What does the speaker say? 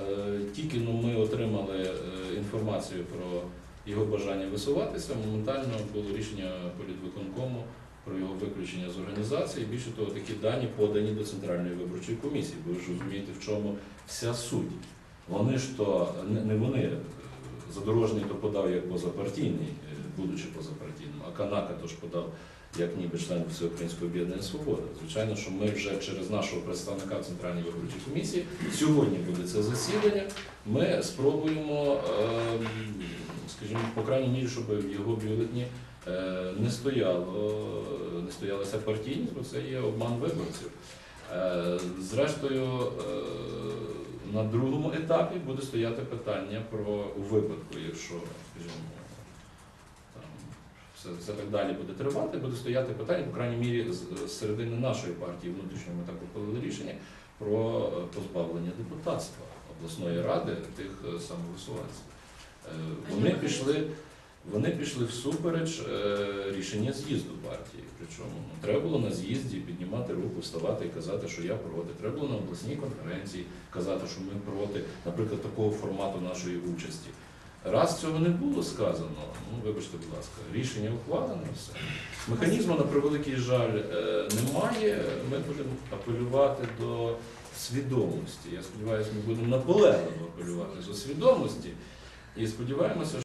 Е, Тільки ну, ми отримали е, інформацію про його бажання висуватися, моментально було рішення політвиконкому про його виключення з організації. Більше того, такі дані подані до Центральної виборчої комісії, бо ви ж розумієте, в чому вся суть. Вони ж то не не вони. Задорожний то подав як позапартійний, е, будучи позапартійним, а Канака тож подав як ніби член Всеукраїнського об'єднання Свобода. Звичайно, що ми вже через нашого представника в Центральній виборчій комісії сьогодні буде це засідання. Ми спробуємо, е, скажімо, по крайній мірі, щоб в його бюлетні е, не стояло, не стоялася партійність, бо це є обман виборців. Е, Зрештою, на другому етапі буде стояти питання про у випадку, якщо, скажімо, там все, все так далі буде тривати, буде стояти питання, по крайній мірі, з з середини нашої партії внутрішньо ми так ухвалили рішення про е, позбавлення депутатства обласної ради тих е, самовисуванців. Е, Вони пішли, вони пішли всупереч е, рішення з'їзду партії. Причому ну, треба було на з'їзді піднімати руку, вставати і казати, що я проти. Треба було на обласній конференції казати, що ми проти, наприклад, такого формату нашої участі. Раз цього не було сказано, ну вибачте, будь ласка, рішення ухвалено, все. Механізму, на превеликий жаль, е, немає. Ми будемо апелювати до свідомості. Я сподіваюся, ми будемо наполегливо апелювати до свідомості. І сподіваємося,